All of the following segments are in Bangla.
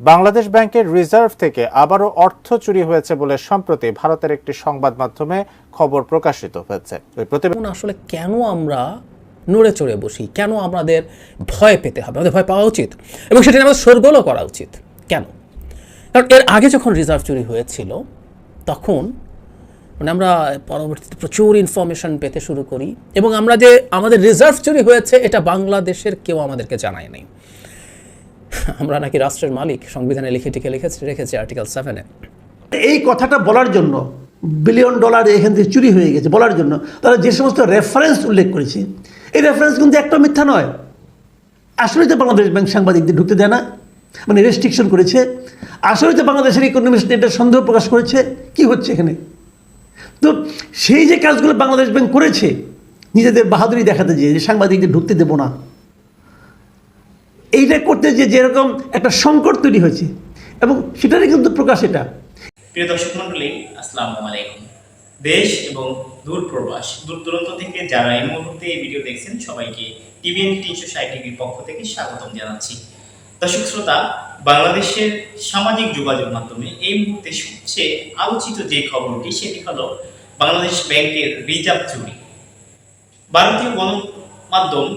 বাংলাদেশ ব্যাংকের রিজার্ভ থেকে আবারও অর্থ চুরি হয়েছে বলে সম্প্রতি ভারতের একটি সংবাদ মাধ্যমে খবর প্রকাশিত হয়েছে। ওই প্রতিবেদন আসলে কেন আমরা নড়ে চড়ে বসি? কেন আমাদের ভয় পেতে হবে? আমাদের ভয় পাওয়া উচিত? এবং সেটা আমাদের সরগোলও করা উচিত। কেন? কারণ এর আগে যখন রিজার্ভ চুরি হয়েছিল, তখন মানে আমরা পরবর্তীতে প্রচুর ইনফরমেশন পেতে শুরু করি এবং আমরা যে আমাদের রিজার্ভ চুরি হয়েছে, এটা বাংলাদেশের কেউ আমাদেরকে জানায় নাই আমরা নাকি রাষ্ট্রের মালিক, সংবিধানে লিখে টিকে লিখেছে রেখেছে আর্টিকেল সেভেনে এই কথাটা বলার জন্য বিলিয়ন ডলার এখান থেকে চুরি হয়ে গেছে বলার জন্য। তারা যে সমস্ত রেফারেন্স উল্লেখ করেছে, এই রেফারেন্স কিন্তু একটা মিথ্যা নয়। আসলে তো বাংলাদেশ ব্যাংক সাংবাদিকদের ঢুকতে দেয় না। মানে রেস্ট্রিকশন করেছে। আসলে তো বাংলাদেশের ইকোনমিস্ট এটা সন্দেহ প্রকাশ করেছে। কি হচ্ছে এখানে? তো সেই যে কাজগুলো বাংলাদেশ ব্যাংক করেছে, নিজেদের বাহাদুরি দেখাতে যে যে সাংবাদিকদের ঢুকতে দেবো না। এইটা করতে যে যেরকম একটা সংকট তৈরি হয়েছে। এবং সেটারই কিন্তু প্রকাশ এটা। প্রিয় দর্শক মন্ডলী আসসালামু আলাইকুম। দেশ এবং দূর প্রবাস, দূর দূরান্ত থেকে যারা এই মুহূর্তে এই ভিডিও দেখছেন, সবাইকে টিভিএন তিনশো ষাট টিভির পক্ষ থেকে স্বাগতম জানাচ্ছি। দর্শক শ্রোতা, বাংলাদেশের সামাজিক যোগাযোগ মাধ্যমে এই মুহূর্তে সবচেয়ে আলোচিত যে খবরটি, সেটি হলো বাংলাদেশ ব্যাংকের রিজার্ভ চুরি। ভারতীয় গণমাধ্যম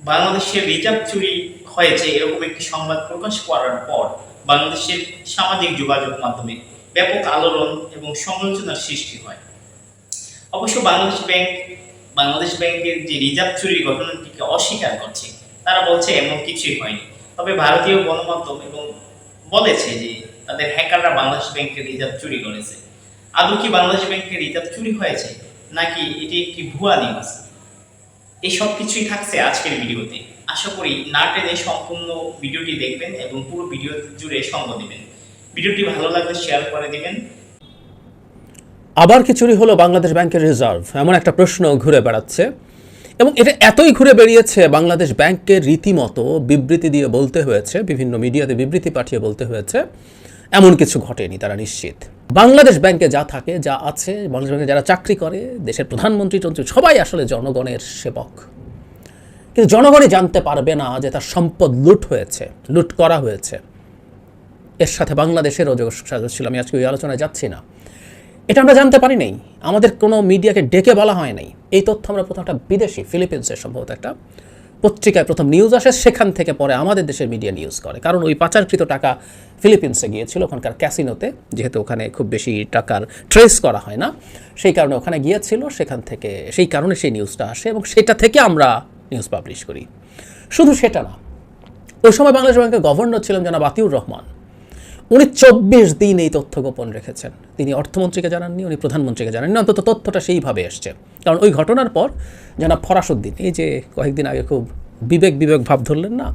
বাংলাদেশের রিজার্ভ চুরি হয়েছে এরকম একটি সংবাদ প্রকাশ করার পর বাংলাদেশের সামাজিক যোগাযোগ মাধ্যমে ব্যাপক আলোড়ন এবং সমালোচনার সৃষ্টি হয়। অবশ্য বাংলাদেশ ব্যাংক, বাংলাদেশ ব্যাংকের যে রিজার্ভ চুরির ঘটনাটিকে অস্বীকার করছে, তারা বলছে এমন কিছুই হয়নি। তবে ভারতীয় গণমাধ্যম এবং বলেছে যে তাদের হ্যাকাররা বাংলাদেশ ব্যাংকের রিজার্ভ চুরি করেছে। আদৌ কি বাংলাদেশ ব্যাংকের রিজার্ভ চুরি হয়েছে, নাকি এটি একটি ভুয়া নিউজ এই সব কিছুই থাকছে আজকের ভিডিওতে। আশা করি না টেনে সম্পূর্ণ ভিডিওটি দেখবেন এবং পুরো ভিডিও জুড়ে সঙ্গ দিবেন। ভিডিওটি ভালো লাগলে শেয়ার করে দিবেন। আবার চুরি হলো বাংলাদেশ ব্যাংকের রিজার্ভ। এমন একটা প্রশ্ন ঘুরে বেড়াচ্ছে। এবং এটা এতই ঘুরে বেরিয়েছে বাংলাদেশ ব্যাংককে রীতিমতো বিবৃতি দিয়ে বলতে হয়েছে, বিভিন্ন মিডিয়াতে বিবৃতি পাঠিয়ে বলতে হয়েছে, এমন কিছু ঘটেনি তারা নিশ্চিত। বাংলাদেশ ব্যাংকে যা থাকে, যা আছে, বাংলাদেশ ব্যাংকে যারা চাকরি করে, দেশের প্রধানমন্ত্রী সবাই আসলে জনগণের সেবক। কিন্তু জনগণই জানতে পারবে না যে তার সম্পদ লুট হয়েছে, লুট করা হয়েছে। এর সাথে বাংলাদেশের অযোগ ছিল, আমি আজকে ওই আলোচনায় যাচ্ছি না। এটা আমরা জানতে পারি নাই। আমাদের কোনো মিডিয়াকে ডেকে বলা হয় নাই। এই তথ্য আমরা প্রথম একটা বিদেশি, ফিলিপিন্সের সম্ভবত একটা পত্রিকায় প্রথম নিউজ আসে, সেখান থেকে পরে আমাদের দেশের মিডিয়া নিউজ করে। কারণ ওই পাচারকৃত টাকা ফিলিপিন্সে গিয়েছিল, ওখানকার ক্যাসিনোতে যেহেতু ওখানে খুব বেশি টাকার ট্রেস করা হয় না। সেই কারণে ওখানে গিয়েছিল, সেখান থেকে, সেই কারণে সেই নিউজটা আসে এবং সেটা থেকে আমরা নিউজ পাবলিশ করি। শুধু সেটা না, ওই সময় বাংলাদেশ ব্যাংকের গভর্নর ছিলেন জনাব আতিউর রহমান। উনি চব্বিশ দিন এই তথ্য গোপন রেখেছেন। তিনি অর্থমন্ত্রীকে জানাননি, উনি প্রধানমন্ত্রীকে জানাননি, অন্তত তথ্যটা সেইভাবে এসছে। কারণ ওই ঘটনার পর জনাব ফরাসুদ্দিন, এই যে কয়েকদিন আগে খুব বিবেক বিবেক ভাব ধরলেন না,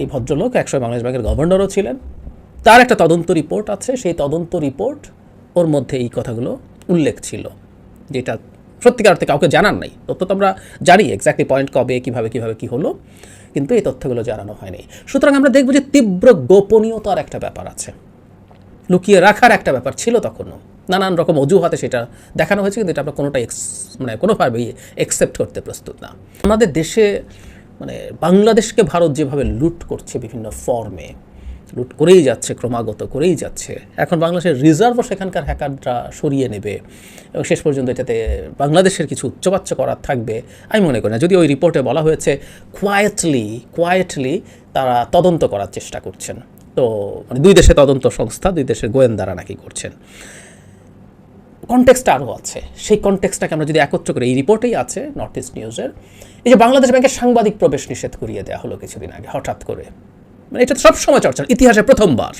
এই ভদ্রলোক একসময় বাংলাদেশ ব্যাংকের গভর্নরও ছিলেন। তার একটা তদন্ত রিপোর্ট আছে, সেই তদন্ত রিপোর্ট ওর মধ্যে এই কথাগুলো উল্লেখ ছিল, যেটা সত্যিকার অর্থে কাউকে জানান নাই। তথ্য তো আমরা জানি এক্স্যাক্টলি পয়েন্ট কবে, কীভাবে কীভাবে, কী হলো, কিন্তু এই তথ্যগুলো জানানো হয়নি। সুতরাং আমরা দেখব যে তীব্র গোপনীয়তার একটা ব্যাপার আছে। লুকিয়ে রাখার একটা ব্যাপার ছিল তখনও। নানান রকম অজুহাতে সেটা দেখানো হয়েছে, কিন্তু এটা আমরা কোনোটা এক্স মানে কোনোভাবেই একসেপ্ট করতে প্রস্তুত না। আমাদের দেশে মানে বাংলাদেশকে ভারত যেভাবে লুট করছে বিভিন্ন ফর্মে লুট করেই যাচ্ছে, ক্রমাগত করেই যাচ্ছে। এখন বাংলাদেশের রিজার্ভও সেখানকার হ্যাকাররা সরিয়ে নেবে। এবং শেষ পর্যন্ত এটাতে বাংলাদেশের কিছু উচ্চবাচ্য করার থাকবে, আমি মনে করি না। যদি ওই রিপোর্টে বলা হয়েছে কোয়াইটলি কোয়াইটলি তারা তদন্ত করার চেষ্টা করছেন। তো মানে দুই দেশের তদন্ত সংস্থা, দুই দেশের গোয়েন্দারা নাকি করছেন। কনটেক্সট আরও আছে। সেই কনটেক্সটটাকে আমরা যদি একত্র করি, এই রিপোর্টেই আছে নর্থ ইস্ট নিউজের এই যে বাংলাদেশ ব্যাংকের সাংবাদিক প্রবেশ নিষেধ করিয়ে দেওয়া হলো কিছুদিন আগে, হঠাৎ করে। মানে এটা তো সবসময় চর্চা। ইতিহাসে প্রথমবার।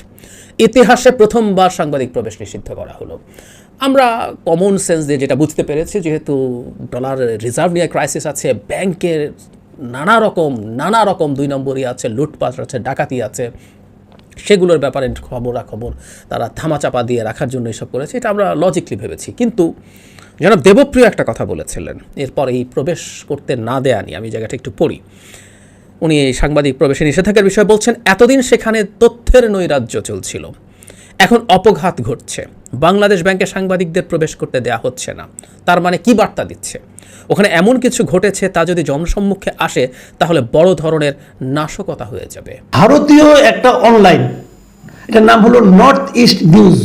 ইতিহাসে প্রথমবার সাংবাদিক প্রবেশ নিষিদ্ধ করা হলো। আমরা কমন সেন্স দিয়ে যেটা বুঝতে পেরেছি, যেহেতু ডলার রিজার্ভ নিয়ে ক্রাইসিস আছে, ব্যাংকের নানা রকম নানা রকম দুই নম্বরই আছে, লুটপাট আছে, ডাকাতি আছে, সেগুলোর ব্যাপারে খবরাখবর তারা থামাচাপা দিয়ে রাখার জন্য এসব করেছে, এটা আমরা লজিকলি ভেবেছি। কিন্তু জনাব দেবপ্রিয় একটা কথা বলেছিলেন, এরপর এই প্রবেশ করতে না দেয়া নিয়ে আমি জায়গাটা একটু পড়ি। উনি এই সাংবাদিক প্রবেশে নিষেধাজ্ঞার বিষয়ে বলছেন, এতদিন সেখানে তথ্যের নৈরাজ্য চলছিল। এখন অপঘাত ঘটছে। বাংলাদেশ ব্যাংকে সাংবাদিকদের প্রবেশ করতে দেয়া হচ্ছে না। তার মানে কি বার্তা দিচ্ছে? ওখানে এমন কিছু ঘটেছে তা যদি জনসম্মুখে আসে, তাহলে বড় ধরনের নাশকতা হয়ে যাবে। ভারতীয় একটা অনলাইন এটার নাম হলো নর্থ ইস্ট নিউজ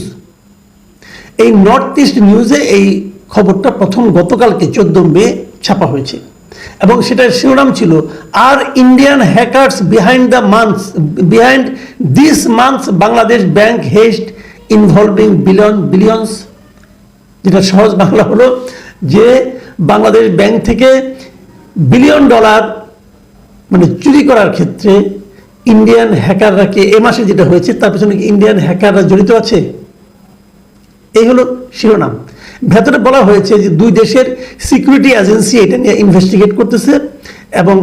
এই নর্থ ইস্ট নিউজে এই খবরটা প্রথম গতকালকে চোদ্দ মে ছাপা হয়েছে। এবং সেটার শিরোনাম ছিল আর Indian hackers behind the months behind this months Bangladesh bank heist involving billion billions যেটা সহজ বাংলা হলো যে বাংলাদেশ ব্যাংক থেকে বিলিয়ন ডলার মানে চুরি করার ক্ষেত্রে ইন্ডিয়ান হ্যাকাররা কে, এ মাসে যেটা হয়েছে, তার পেছনে কি ইন্ডিয়ান হ্যাকাররা জড়িত আছে? এই হলো শিরোনাম। ভেতরে বলা হয়েছে যে দুই দেশের সিকিউরিটি এজেন্সি এটা নিয়ে ইনভেস্টিগেট করতেছে এবং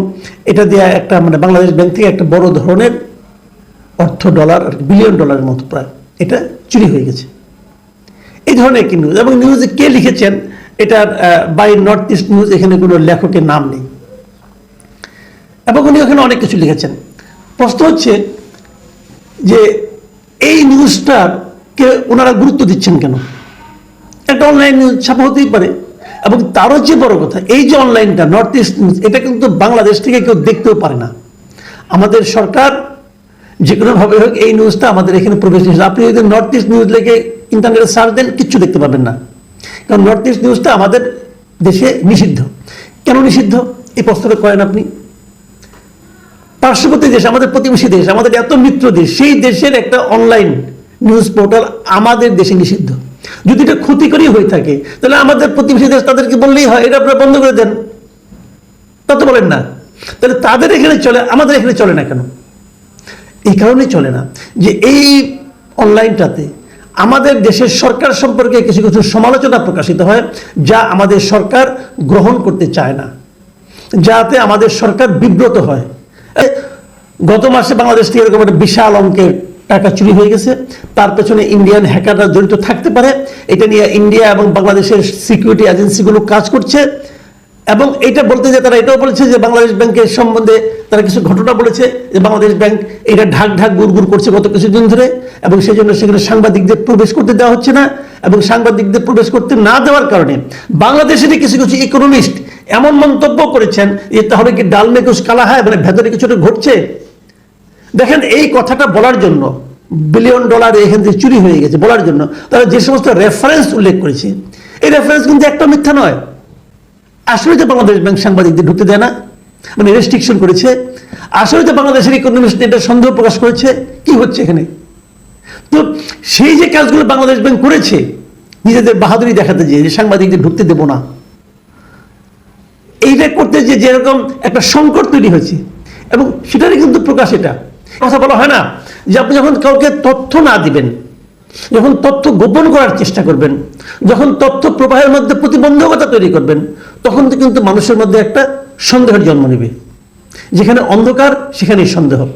এটা দিয়ে একটা মানে বাংলাদেশ ব্যাংক থেকে একটা বড় ধরনের অর্থ ডলার বিলিয়ন ডলারের মতো প্রায় এটা চুরি হয়ে গেছে। এই ধরনের একটি নিউজ এবং নিউজে কে লিখেছেন? এটার বাই নর্থ ইস্ট নিউজ এখানে কোনো লেখকের নাম নেই। এবং উনি ওখানে অনেক কিছু লিখেছেন। প্রশ্ন হচ্ছে যে এই নিউজটার কে ওনারা গুরুত্ব দিচ্ছেন কেন? একটা অনলাইন ছাপা হতেই পারে। এবং তারও যে বড় কথা, এই যে অনলাইনটা নর্থ ইস্ট নিউজ এটা কিন্তু বাংলাদেশ থেকে কেউ দেখতেও পারে না। আমাদের সরকার যে কোনোভাবে হোক, এই নিউজটা আমাদের এখানে প্রবেশ নিয়েছে আপনি যদি নর্থ ইস্ট নিউজ লেগে ইন্টারনেটে সার্চ দেন, কিচ্ছু দেখতে পাবেন না। কারণ নর্থ ইস্ট নিউজটা আমাদের দেশে নিষিদ্ধ। কেন নিষিদ্ধ? এই প্রশ্নটা করেন আপনি। পার্শ্ববর্তী দেশ, আমাদের প্রতিবেশী দেশ, আমাদের এত মিত্র দেশ, সেই দেশের একটা অনলাইন নিউজ পোর্টাল আমাদের দেশে নিষিদ্ধ। যদি এটা ক্ষতিকরই হয়ে থাকে, তাহলে আমাদের প্রতিবেশী দেশ তাদেরকে বললেই হয়, এটা আপনারা বন্ধ করে দেন। তা তো বলেন না। তাহলে তাদের এখানে চলে, আমাদের এখানে চলে না কেন? এই কারণে চলে না যে এই অনলাইনটাতে আমাদের দেশের সরকার সম্পর্কে কিছু কিছু সমালোচনা প্রকাশিত হয়, যা আমাদের সরকার গ্রহণ করতে চায় না। যাতে আমাদের সরকার বিব্রত হয়। গত মাসে বাংলাদেশ থেকে এরকম একটা বিশাল অঙ্কের টাকা চুরি হয়ে গেছে। তার পেছনে ইন্ডিয়ান হ্যাকাররা জড়িত থাকতে পারে। এটা নিয়ে ইন্ডিয়া এবং বাংলাদেশের সিকিউরিটি এজেন্সিগুলো কাজ করছে। এবং এটা বলতে যে তারা এটাও বলেছে যে বাংলাদেশ ব্যাংকের সম্বন্ধে তারা কিছু ঘটনা বলেছে যে বাংলাদেশ ব্যাংক এটা ঢাক ঢাক গুড় গুড় করছে গত কিছুদিন ধরে এবং সেই জন্য সেখানে সাংবাদিকদের প্রবেশ করতে দেওয়া হচ্ছে না এবং সাংবাদিকদের প্রবেশ করতে না দেওয়ার কারণে বাংলাদেশেরই কিছু কিছু ইকোনমিস্ট এমন মন্তব্য করেছেন যে তাহলে কি ডাল কালা হয় মানে ভেতরে কিছুটা ঘটছে? দেখেন এই কথাটা বলার জন্য বিলিয়ন ডলার এখান থেকে চুরি হয়ে গেছে বলার জন্য। তারা যে সমস্ত রেফারেন্স উল্লেখ করেছে, এই রেফারেন্স কিন্তু একটা মিথ্যা নয়। আসলে তো বাংলাদেশ ব্যাংক সাংবাদিকদের ঢুকতে দেয় না। মানে রেস্ট্রিকশন করেছে। আসলে তো বাংলাদেশের ইকোনমিস্ট এটা সন্দেহ প্রকাশ করেছে। কি হচ্ছে এখানে? তো সেই যে কাজগুলো বাংলাদেশ ব্যাংক করেছে, নিজেদের বাহাদুরি দেখাতে যে সাংবাদিকদের ঢুকতে দেবো না। এইটা করতে যে যেরকম একটা সংকট তৈরি হয়েছে। এবং সেটারই কিন্তু প্রকাশ এটা। কথা বলা হয় না যে আপনি যখন কাউকে তথ্য না দিবেন, যখন তথ্য গোপন করার চেষ্টা করবেন, যখন তথ্য প্রবাহের মধ্যে প্রতিবন্ধকতা তৈরি করবেন, তখন কিন্তু মানুষের মধ্যে একটা সন্দেহের জন্ম নেবে। যেখানে অন্ধকার, সেখানেই সন্দেহ।